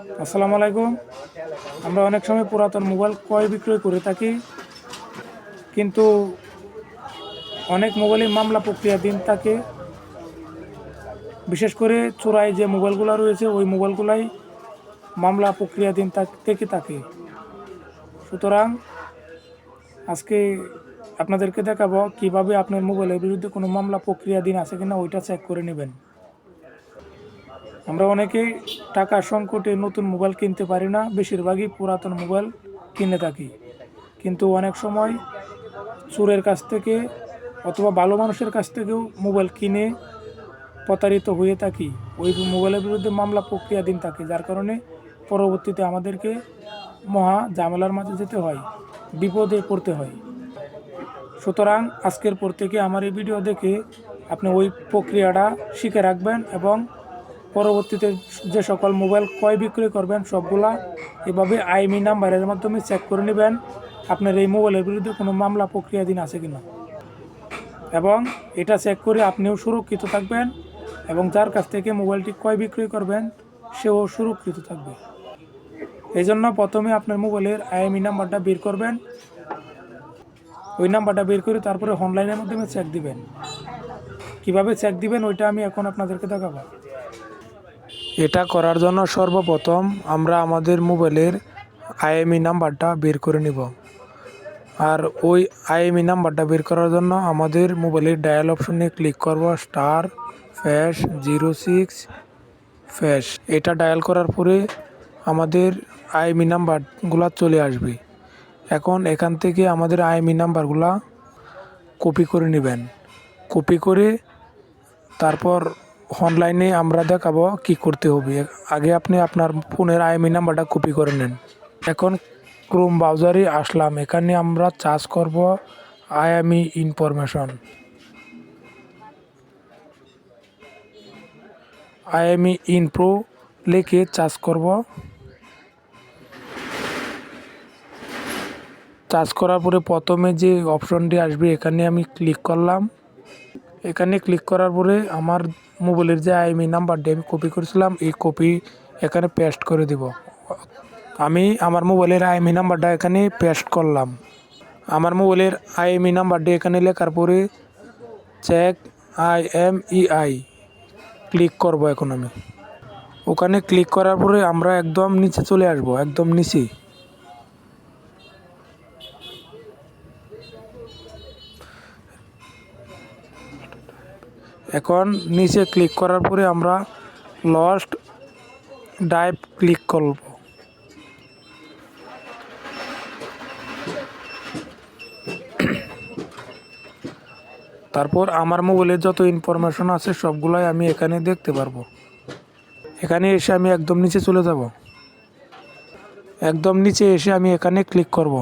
আসসালামু আলাইকুম। আমরা অনেক সময় পুরাতন মোবাইল ক্রয় বিক্রয় করে থাকি, কিন্তু অনেক মোবাইলে মামলা প্রক্রিয়া দিন থাকে। বিশেষ করে চোরাই যে মোবাইলগুলো রয়েছে, ওই মোবাইলগুলাই মামলা প্রক্রিয়া দিন থেকে থাকে। সুতরাং আজকে আপনাদেরকে দেখাবো কীভাবে আপনার মোবাইলের বিরুদ্ধে কোনো মামলা প্রক্রিয়া দিন আছে কিনা, ওইটা চেক করে নেবেন। আমরা অনেকেই টাকা সংকটে নতুন মোবাইল কিনতে পারি না, বেশিরভাগই পুরাতন মোবাইল কিনে থাকি। কিন্তু অনেক সময় চোরের কাছ থেকে অথবা ভালো মানুষের কাছ থেকেও মোবাইল কিনে প্রতারিত হয়ে থাকি। ওই মোবাইলের বিরুদ্ধে মামলা প্রক্রিয়াধীন থাকে, যার কারণে পরবর্তীতে আমাদেরকে মহা ঝামেলার মাঝে যেতে হয়, বিপদে পড়তে হয়। সুতরাং আজকের পর থেকে আমার এই ভিডিও দেখে আপনি ওই প্রক্রিয়াটা শিখে রাখবেন এবং পরবর্তীতে যে সকল মোবাইল ক্রয় বিক্রয় করবেন, সবগুলা এভাবে আইএমই নাম্বারের মাধ্যমে চেক করে নেবেন, আপনার এই মোবাইলের বিরুদ্ধে কোনো মামলা, প্রক্রিয়াধীন আছে কিনা। এবং এটা চেক করে আপনিও সুরক্ষিত থাকবেন এবং যার কাছ থেকে মোবাইলটি ক্রয় বিক্রয় করবেন, সেও সুরক্ষিত থাকবে। এই জন্য প্রথমে আপনার মোবাইলের আইএমই নাম্বারটা বের করবেন। ওই নাম্বারটা বের করে তারপরে অনলাইনের মাধ্যমে চেক দিবেন। কীভাবে চেক দিবেন, ওইটা আমি এখন আপনাদেরকে দেখাবো। এটা করার জন্য সর্বপ্রথম আমরা আমাদের মোবাইলের আইএমই নাম্বারটা বের করে নিব। আর ওই আইএমই নাম্বারটা বের করার জন্য আমাদের মোবাইলের ডায়াল অপশনে ক্লিক করব, star, hash, zero six, hash. এটা ডায়াল করার পরে আমাদের আইএমই নাম্বারগুলো চলে আসবে। এখন এখান থেকে আমাদের আইএমই নাম্বারগুলা কপি করে নেবেন। কপি করে তারপর অনলাইনে আমরা দেখাবো কি করতে হবে। আগে আপনি আপনার ফোনের আইএমই নাম্বারটা কপি করে নেন। এখন ক্রোম ব্রাউজারে আসলাম। এখানে আমরা চার্জ করব আইএমই ইনফরমেশন আইএমই ইনপ্রো লিখে চার্জ করব। চার্জ করার পরে প্রথমে যে অপশনটি আসবে, এখানে আমি ক্লিক করলাম। এখানে ক্লিক করার পরে আমার মোবাইলের যে আইএমই নাম্বারটি আমি কপি করেছিলাম, এই কপি এখানে পেস্ট করে দিব। আমি আমার মোবাইলের আইএমই নাম্বারটা এখানে পেস্ট করলাম। আমার মোবাইলের আইএমই নাম্বারটি এখানে লেখার পরে check I M E I click করব এখন আমি। ওখানে ক্লিক করার পরে আমরা একদম নিচে চলে আসব, একদম নিচে। এখন নিচে ক্লিক করার পরে আমরা লস্ট ডাইভ ক্লিক করব। তারপর আমার মোবাইলে যত ইনফরমেশন আছে সবগুলাই আমি এখানে দেখতে পারব। এখানে এসে আমি একদম নিচে চলে যাব। একদম নিচে এসে আমি এখানে ক্লিক করব।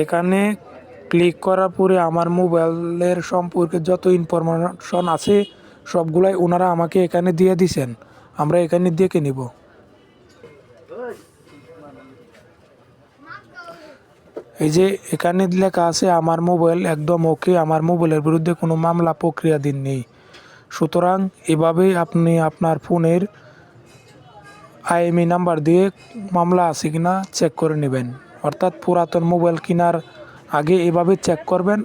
এখানে ক্লিক করার পরে আমার মোবাইলের সম্পর্কে যত ইনফরমেশন আছে, সবগুলাই ওনারা আমাকে এখানে দিয়ে দিছেন। আমরা এখানে দেখে নিব। এই যে এখানে লেখা আছে, আমার মোবাইল একদম ওকে, আমার মোবাইলের বিরুদ্ধে কোনো মামলা প্রক্রিয়াধীন নেই। সুতরাং এভাবেই আপনি আপনার ফোনের আইএমই নাম্বার দিয়ে মামলা আছে কিনা চেক করে নেবেন। অর্থাৎ পুরাতন মোবাইল কেনার আগে এভাবে চেক করবেন।